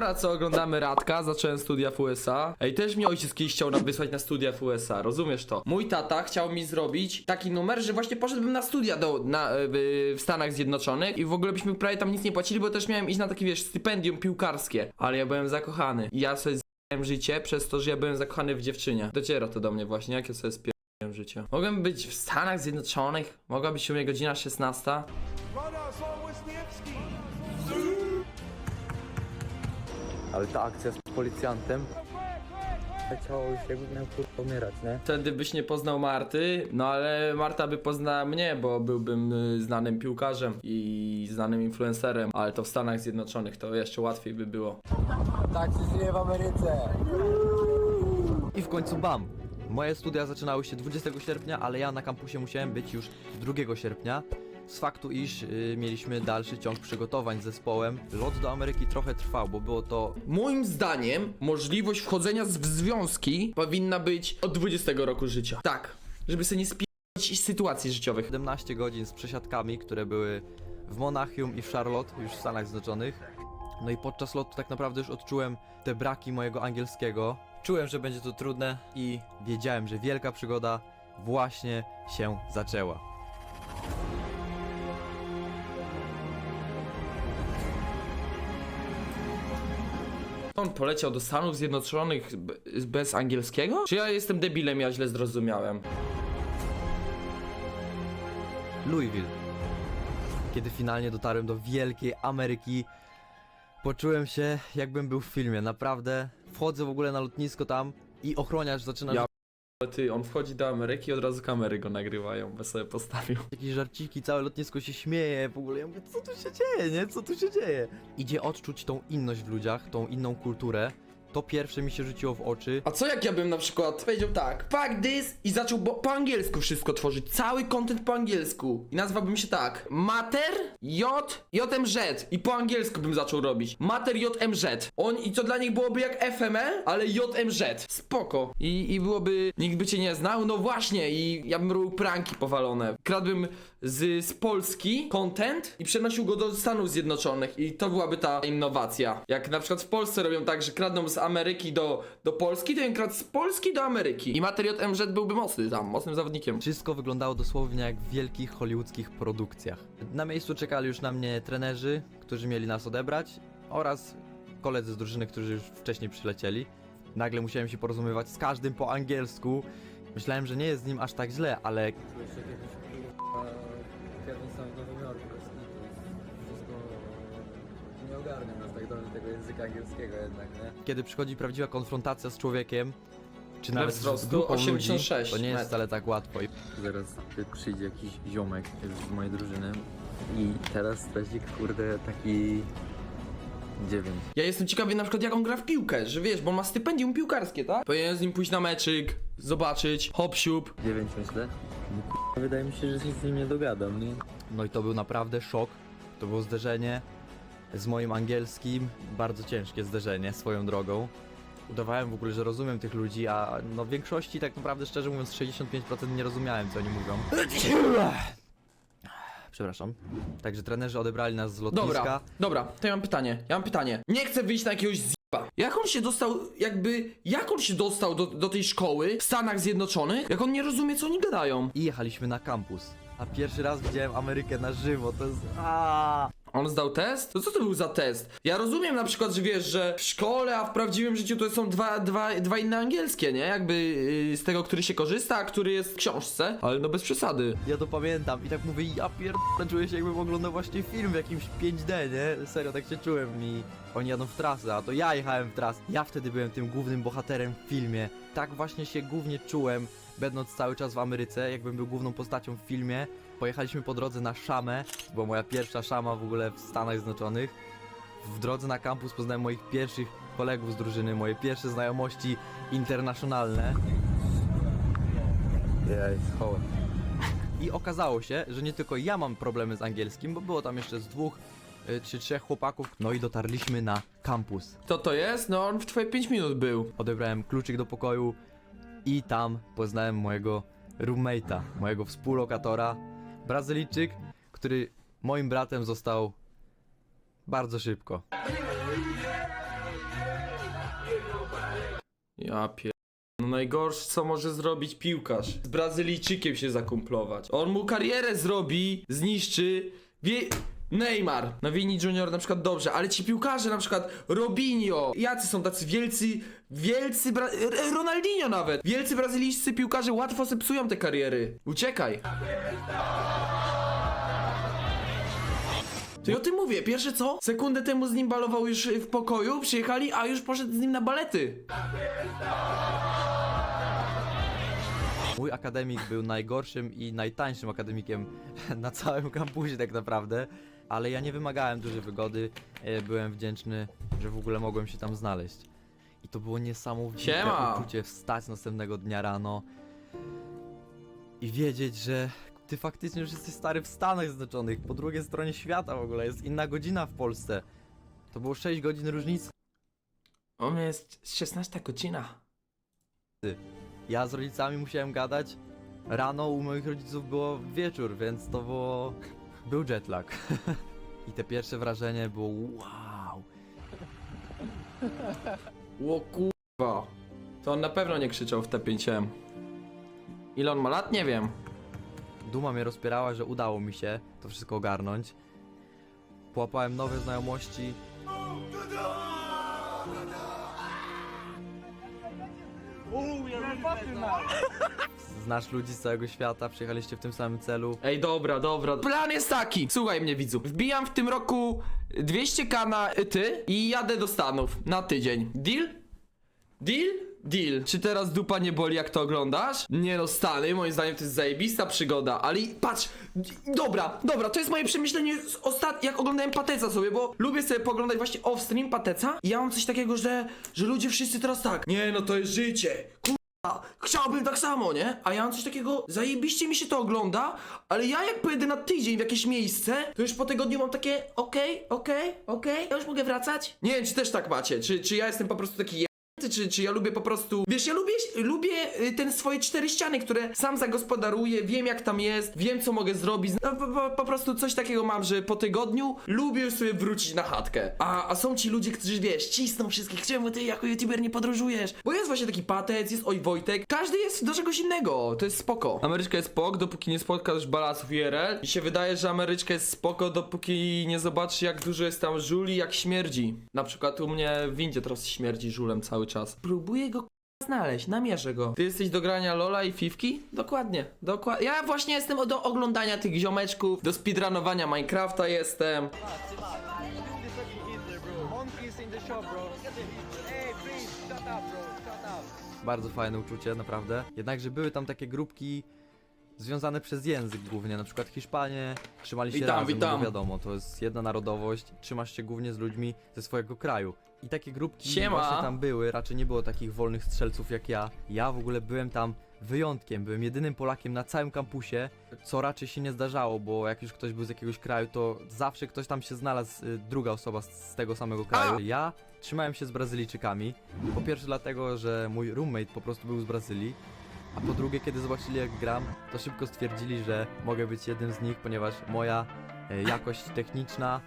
Dobra, co oglądamy Radka, zacząłem studia w USA. Ej, też mnie ojciec kiedyś chciał nam wysłać na studia w USA, rozumiesz to? Mój tata chciał mi zrobić taki numer, że właśnie poszedłbym na studia do, na, e, w, Stanach Zjednoczonych i w ogóle byśmy prawie tam nic nie płacili, bo też miałem iść na takie, wiesz, stypendium piłkarskie. Ale ja byłem zakochany. I ja sobie z***ałem życie przez to, że ja byłem zakochany w dziewczynie. Dociera to do mnie właśnie, jak ja sobie spierdolałem życie. Mogłem być w Stanach Zjednoczonych, mogła być u mnie godzina 16. Ale ta akcja z policjantem Leciało już jakby miał kurwa umierać, nie? Wtedy byś nie poznał Marty, no ale Marta by poznała mnie, bo byłbym y, znanym piłkarzem i znanym influencerem, ale to w Stanach Zjednoczonych to jeszcze łatwiej by było. Tak się żyje w Ameryce! I w końcu bam! Moje studia zaczynały się 20 sierpnia, ale ja na kampusie musiałem być już 2 sierpnia. Z faktu, iż y, mieliśmy dalszy ciąg przygotowań z zespołem, lot do Ameryki trochę trwał, bo było to Moim zdaniem możliwość wchodzenia z- w związki powinna być od 20 roku życia. Tak, żeby sobie nie spierać sytuacji życiowych. 17 godzin z przesiadkami, które były w Monachium i w Charlotte, już w Stanach Zjednoczonych. No i podczas lotu tak naprawdę już odczułem te braki mojego angielskiego. Czułem, że będzie to trudne i wiedziałem, że wielka przygoda właśnie się zaczęła. On poleciał do Stanów Zjednoczonych be- bez angielskiego? Czy ja jestem debilem, ja źle zrozumiałem? Louisville. Kiedy finalnie dotarłem do wielkiej Ameryki, poczułem się jakbym był w filmie. Naprawdę wchodzę w ogóle na lotnisko tam i ochroniarz zaczyna Ja- Ty, on wchodzi do Ameryki i od razu kamery go nagrywają, bo sobie postawił. jakieś żarciki, całe lotnisko się śmieje, w ogóle ja mówię, co tu się dzieje, nie? Co tu się dzieje? Idzie odczuć tą inność w ludziach, tą inną kulturę. To pierwsze mi się rzuciło w oczy. A co jak ja bym na przykład powiedział tak, fuck this i zaczął bo, po angielsku wszystko tworzyć, cały content po angielsku i nazwałbym się tak, Mater J JMZ i po angielsku bym zaczął robić, Mater JMZ. On i to dla nich byłoby jak FML, ale JMZ. Spoko. I, I byłoby, nikt by cię nie znał, no właśnie i ja bym robił pranki powalone. Kradłbym z, z Polski content i przenosił go do Stanów Zjednoczonych i to byłaby ta innowacja. Jak na przykład w Polsce robią tak, że kradną z Ameryki do, do Polski, to kradł z Polski do Ameryki. I Materiot MZ byłby mocny tam, mocnym zawodnikiem. Wszystko wyglądało dosłownie jak w wielkich hollywoodzkich produkcjach. Na miejscu czekali już na mnie trenerzy, którzy mieli nas odebrać oraz koledzy z drużyny, którzy już wcześniej przylecieli. Nagle musiałem się porozumiewać z każdym po angielsku. Myślałem, że nie jest z nim aż tak źle, ale się jakiegoś kurwa Kevin sam w Nowym Jorku, bez kitu. Wszystko nie ogarnia nas dobrze tego języka angielskiego jednak, nie? kiedy przychodzi prawdziwa konfrontacja z człowiekiem, czy nawet wzrostu? z grupą 86 ludzi, to nie jest metrów. wcale tak łatwo. I Zaraz przyjdzie jakiś ziomek z mojej drużyny i teraz straci kurde taki 9. Ja jestem ciekawy na przykład jak on gra w piłkę, że wiesz, bo on ma stypendium piłkarskie, tak? Powinien z nim pójść na meczyk, zobaczyć, hop siup. 9 myślę. No, k***a, wydaje mi się, że się z nim nie dogadam, nie? No i to był naprawdę szok. To było zderzenie z moim angielskim. Bardzo ciężkie zderzenie swoją drogą. Udawałem w ogóle, że rozumiem tych ludzi, a no w większości tak naprawdę szczerze mówiąc 65% nie rozumiałem co oni mówią. Przepraszam. Także trenerzy odebrali nas z lotniska. Dobra, dobra, to ja mam pytanie, ja mam pytanie. Nie chcę wyjść na jakiegoś zjeba. Jak on się dostał, jakby, jak on się dostał do, do tej szkoły w Stanach Zjednoczonych, jak on nie rozumie co oni gadają? I jechaliśmy na kampus. A pierwszy raz widziałem Amerykę na żywo, to jest... Aaaa! On zdał test? To co to był za test? Ja rozumiem na przykład, że wiesz, że w szkole, a w prawdziwym życiu to są dwa, dwa, dwa inne angielskie, nie? Jakby yy, z tego, który się korzysta, a który jest w książce, ale no bez przesady. Ja to pamiętam i tak mówię, ja pierdolę, czuję się jakbym oglądał właśnie film w jakimś 5D, nie? Serio, tak się czułem i oni jadą w trasę, a to ja jechałem w trasę. Ja wtedy byłem tym głównym bohaterem w filmie. Tak właśnie się głównie czułem, będąc cały czas w Ameryce, jakbym był główną postacią w filmie. Pojechaliśmy po drodze na Szamę, to była moja pierwsza Szama w ogóle w Stanach Zjednoczonych. W drodze na kampus poznałem moich pierwszych kolegów z drużyny, moje pierwsze znajomości internacjonalne. Jest hołd. I okazało się, że nie tylko ja mam problemy z angielskim, bo było tam jeszcze z dwóch y, czy trzech chłopaków. No i dotarliśmy na kampus. Kto to jest? No on w twoje 5 minut był. Odebrałem kluczyk do pokoju i tam poznałem mojego roommate'a, mojego współlokatora, Brazylijczyk, który moim bratem został bardzo szybko. Ja pier... No najgorsze co może zrobić piłkarz. Z Brazylijczykiem się zakumplować. On mu karierę zrobi, zniszczy. Wie... Neymar, no Vini Junior na przykład dobrze, ale ci piłkarze na przykład Robinho, jacy są tacy wielcy, wielcy, Bra... Ronaldinho nawet, wielcy brazylijscy piłkarze łatwo sobie psują te kariery. Uciekaj. To o tym mówię, pierwsze co? Sekundę temu z nim balował już w pokoju, przyjechali, a już poszedł z nim na balety. Mój akademik był najgorszym i najtańszym akademikiem na całym kampusie tak naprawdę, ale ja nie wymagałem dużej wygody, e, byłem wdzięczny, że w ogóle mogłem się tam znaleźć. I to było niesamowite Siema. uczucie wstać następnego dnia rano i wiedzieć, że ty faktycznie już jesteś stary w Stanach Zjednoczonych, po drugiej stronie świata w ogóle, jest inna godzina w Polsce. To było 6 godzin różnicy. O mnie jest 16 godzina. Ja z rodzicami musiałem gadać. Rano u moich rodziców było wieczór, więc to było. Był jetlag. I te pierwsze wrażenie było wow. Ło kurwa. To on na pewno nie krzyczał w T5M. Ile on ma lat? Nie wiem. Duma mnie rozpierała, że udało mi się to wszystko ogarnąć. Połapałem nowe znajomości. Znasz ludzi z całego świata, przyjechaliście w tym samym celu. Ej, dobra, dobra. Plan jest taki. Słuchaj mnie, widzu. Wbijam w tym roku 200k na ty i jadę do Stanów na tydzień. Deal? Deal? Deal. Czy teraz dupa nie boli, jak to oglądasz? Nie no, Stany, moim zdaniem to jest zajebista przygoda, ale i- patrz, dobra, dobra, to jest moje przemyślenie z ostat... jak oglądałem Pateca sobie, bo lubię sobie poglądać właśnie off-stream Pateca i ja mam coś takiego, że, że ludzie wszyscy teraz tak, nie no, to jest życie, a, Chciałbym tak samo, nie? A ja mam coś takiego, zajebiście mi się to ogląda, ale ja jak pojedę na tydzień w jakieś miejsce, to już po tygodniu mam takie, okej, okej, okej, ja już mogę wracać? Nie wiem, czy też tak macie, czy, czy ja jestem po prostu taki. Czy, czy ja lubię po prostu, wiesz, ja lubię, lubię y, ten swoje cztery ściany, które sam zagospodaruję, wiem jak tam jest, wiem co mogę zrobić, no, po, po, po prostu coś takiego mam, że po tygodniu lubię już sobie wrócić na chatkę, a, a są ci ludzie, którzy, wiesz, cisną wszystkich, czemu ty jako youtuber nie podróżujesz, bo jest właśnie taki patec, jest oj Wojtek, każdy jest do czegoś innego, to jest spoko. Ameryczka jest spoko, dopóki nie spotkasz balasów IRL, mi się wydaje, że Ameryczka jest spoko, dopóki nie zobaczy jak dużo jest tam żuli, jak śmierdzi. Na przykład u mnie w windzie teraz śmierdzi żulem cały czas. Próbuję go k***a, znaleźć, namierzę go. Ty jesteś do grania Lola i Fifki? Dokładnie, dokładnie. Ja właśnie jestem do oglądania tych ziomeczków, do speedrunowania Minecrafta jestem. Bardzo fajne uczucie, naprawdę. Jednakże były tam takie grupki związane przez język głównie, na przykład Hiszpanie trzymali się Witam, razem, no witam. bo wiadomo, to jest jedna narodowość, trzymasz się głównie z ludźmi ze swojego kraju. I takie grupki Siema. właśnie tam były, raczej nie było takich wolnych strzelców jak ja. Ja w ogóle byłem tam wyjątkiem, byłem jedynym Polakiem na całym kampusie, co raczej się nie zdarzało, bo jak już ktoś był z jakiegoś kraju, to zawsze ktoś tam się znalazł, y, druga osoba z, z tego samego kraju. Ja trzymałem się z Brazylijczykami, po pierwsze dlatego, że mój roommate po prostu był z Brazylii, a po drugie, kiedy zobaczyli jak gram, to szybko stwierdzili, że mogę być jednym z nich, ponieważ moja e, jakość techniczna,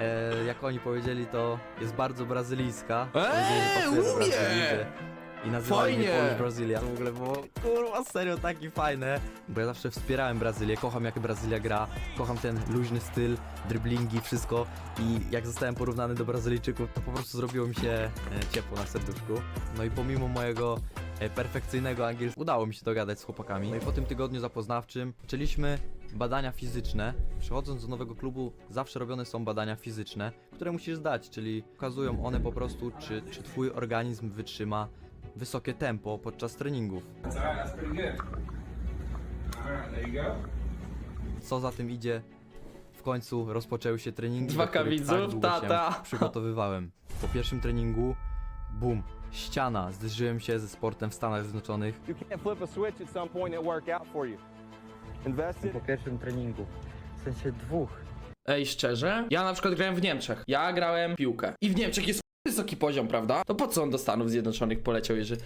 e, jak oni powiedzieli, to jest bardzo brazylijska. Powiedzieli, że Eee, pasuje do umie! Brazylii, I nazywali mnie Fajnie! Polish Brazylia. W ogóle było, kurwa, serio takie fajne. Bo ja zawsze wspierałem Brazylię, kocham jak Brazylia gra, kocham ten luźny styl, driblingi, wszystko. I jak zostałem porównany do Brazylijczyków, to po prostu zrobiło mi się e, ciepło na serduszku. No i pomimo mojego e, perfekcyjnego angielskiego udało mi się dogadać z chłopakami. No i po tym tygodniu zapoznawczym zaczęliśmy badania fizyczne. Przychodząc do nowego klubu zawsze robione są badania fizyczne, które musisz zdać, czyli pokazują one po prostu, czy, czy twój organizm wytrzyma wysokie tempo podczas treningów. Co za tym idzie, w końcu rozpoczęły się treningi, Dwa do których widzów, tak długo tata. się przygotowywałem. Po pierwszym treningu, bum, ściana, zderzyłem się ze sportem w Stanach Zjednoczonych. You can't flip a switch at some point and work out for you. Invest it. Po pierwszym treningu. W sensie dwóch. Ej, szczerze? Ja na przykład grałem w Niemczech. Ja grałem w piłkę. I w Niemczech jest wysoki poziom, prawda? To po co on do Stanów Zjednoczonych poleciał, jeżeli...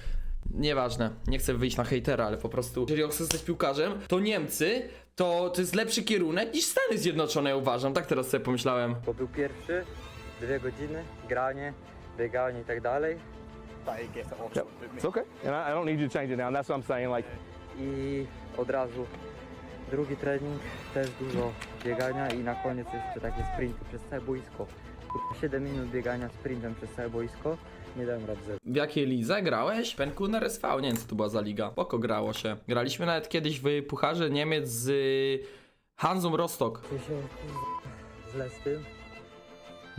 Nieważne, nie chcę wyjść na hejtera, ale po prostu, jeżeli on chce zostać piłkarzem, to Niemcy to, to jest lepszy kierunek niż Stany Zjednoczone, uważam. Tak teraz sobie pomyślałem. Bo był pierwszy, dwie godziny, granie, bieganie i tak dalej. It's okay. And I, I don't need you to change it now. That's what I'm saying. Like, I od razu drugi trening, też dużo biegania i na koniec jeszcze takie sprinty przez całe boisko. Kurwa, 7 minut biegania sprintem przez całe boisko, nie dałem rady zero. W jakiej lidze grałeś? Penkuner SV, nie wiem co to była za liga. Poko grało się. Graliśmy nawet kiedyś w Pucharze Niemiec z y, Hanzą Rostock. Czuję się kurwa, źle z tym.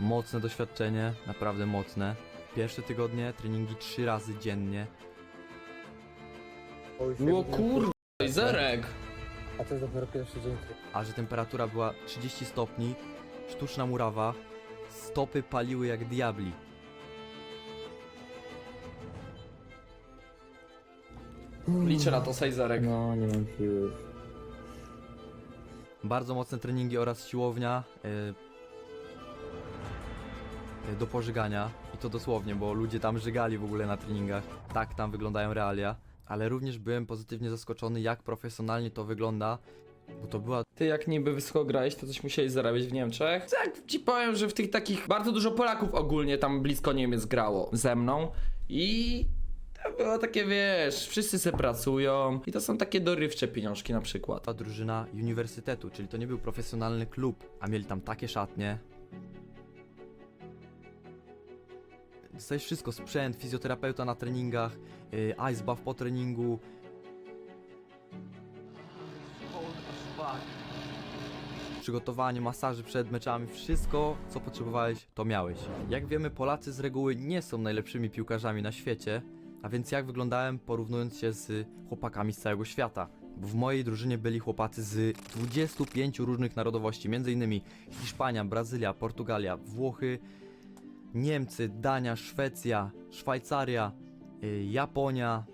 Mocne doświadczenie, naprawdę mocne. Pierwsze tygodnie, treningi trzy razy dziennie. Bo już że- kurwa, zerek. A to jest dopiero pierwszy dzień treningu. A że temperatura była 30 stopni, sztuczna murawa, stopy paliły jak diabli. Liczę na to Sejzerek. No, nie mam siły już. Bardzo mocne treningi oraz siłownia y, y, do pożygania. I to dosłownie, bo ludzie tam żygali w ogóle na treningach. Tak tam wyglądają realia. Ale również byłem pozytywnie zaskoczony, jak profesjonalnie to wygląda. Bo to była Ty jak niby wysoko grałeś, to coś musiałeś zarabiać w Niemczech? Tak ci powiem, że w tych takich bardzo dużo Polaków ogólnie tam blisko Niemiec grało ze mną i to było takie wiesz, wszyscy se pracują i to są takie dorywcze pieniążki na przykład. ta drużyna uniwersytetu, czyli to nie był profesjonalny klub, a mieli tam takie szatnie. Dostajesz wszystko, sprzęt, fizjoterapeuta na treningach, yy, ice bath po treningu. Przygotowanie, masaży przed meczami, wszystko co potrzebowałeś, to miałeś. Jak wiemy, Polacy z reguły nie są najlepszymi piłkarzami na świecie, a więc jak wyglądałem porównując się z chłopakami z całego świata? W mojej drużynie byli chłopacy z 25 różnych narodowości, m.in. Hiszpania, Brazylia, Portugalia, Włochy, Niemcy, Dania, Szwecja, Szwajcaria, y, Japonia,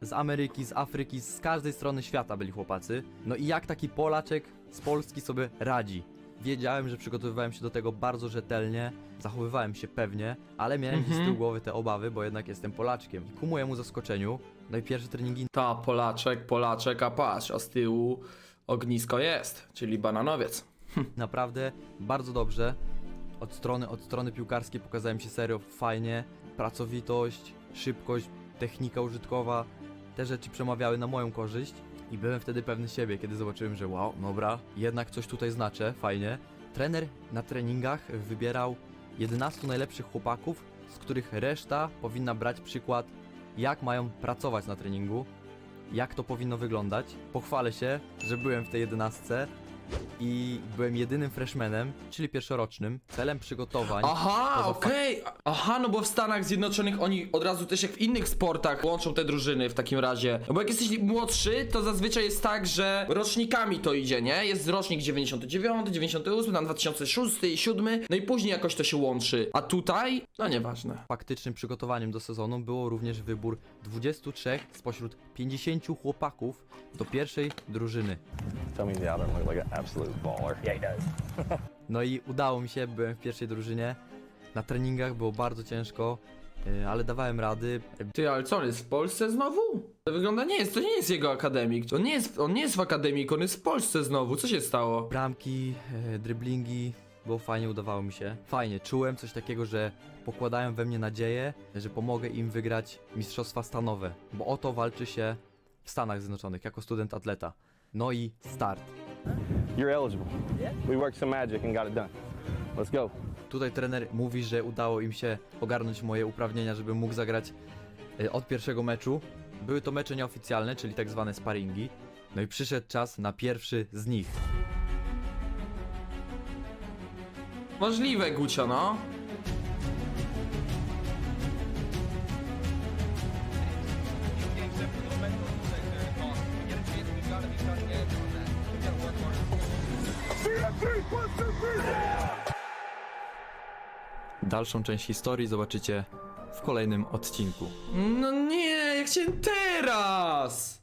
z Ameryki, z Afryki, z każdej strony świata byli chłopacy. No i jak taki Polaczek z Polski sobie radzi? Wiedziałem, że przygotowywałem się do tego bardzo rzetelnie, zachowywałem się pewnie, ale miałem gdzieś z tyłu głowy te obawy, bo jednak jestem Polaczkiem. I ku mojemu zaskoczeniu, no i pierwsze treningi Ta, Polaczek, Polaczek, a patrz, a z tyłu ognisko jest, czyli bananowiec. naprawdę bardzo dobrze. Od strony, od strony piłkarskiej pokazałem się serio fajnie. Pracowitość, szybkość, technika użytkowa, te rzeczy przemawiały na moją korzyść i byłem wtedy pewny siebie, kiedy zobaczyłem, że wow, dobra, jednak coś tutaj znaczę, fajnie. Trener na treningach wybierał 11 najlepszych chłopaków, z których reszta powinna brać przykład, jak mają pracować na treningu, jak to powinno wyglądać. Pochwalę się, że byłem w tej 11 i byłem jedynym freshmanem, czyli pierwszorocznym. Celem przygotowań. Aha, Poza okej. Aha, no bo w Stanach Zjednoczonych oni od razu też jak w innych sportach łączą te drużyny w takim razie. No bo jak jesteś młodszy, to zazwyczaj jest tak, że rocznikami to idzie, nie? Jest rocznik 99, 98, tam 2006 i 7, no i później jakoś to się łączy. A tutaj, no nieważne. Faktycznym przygotowaniem do sezonu było również wybór 23 spośród 50 chłopaków do pierwszej drużyny. tell me the other look like an absolute baller. Yeah, he does. No i udało mi się, byłem w pierwszej drużynie. Na treningach było bardzo ciężko, yy, ale dawałem rady. Ty, ale co, on jest w Polsce znowu? To wygląda, nie jest, to nie jest jego akademik. On nie jest, on nie jest w akademiku, on jest w Polsce znowu. Co się stało? Bramki, yy, driblingi, było fajnie, udawało mi się. Fajnie, czułem coś takiego, że pokładają we mnie nadzieję, że pomogę im wygrać Mistrzostwa Stanowe, bo o to walczy się w Stanach Zjednoczonych jako student atleta. No i start. You're eligible. We worked some magic and got it done. Let's go. Tutaj trener mówi, że udało im się ogarnąć moje uprawnienia, żebym mógł zagrać y, od pierwszego meczu. Były to mecze nieoficjalne, czyli tak zwane sparingi. No i przyszedł czas na pierwszy z nich. Możliwe, Gucio, no. Dalszą część historii zobaczycie w kolejnym odcinku. No nie, jak się teraz!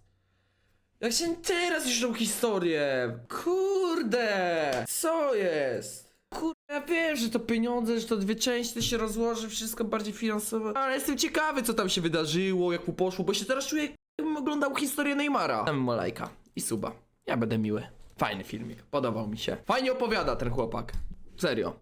Jak się teraz już tą historię! Kurde! Co jest? Ja wiem, że to pieniądze, że to dwie części, się rozłoży, wszystko bardziej finansowo. Ale jestem ciekawy, co tam się wydarzyło, jak mu poszło, bo się teraz czuję, jakbym oglądał historię Neymara. Dam mu lajka i suba. Ja będę miły. Fajny filmik, podobał mi się. Fajnie opowiada ten chłopak. Serio.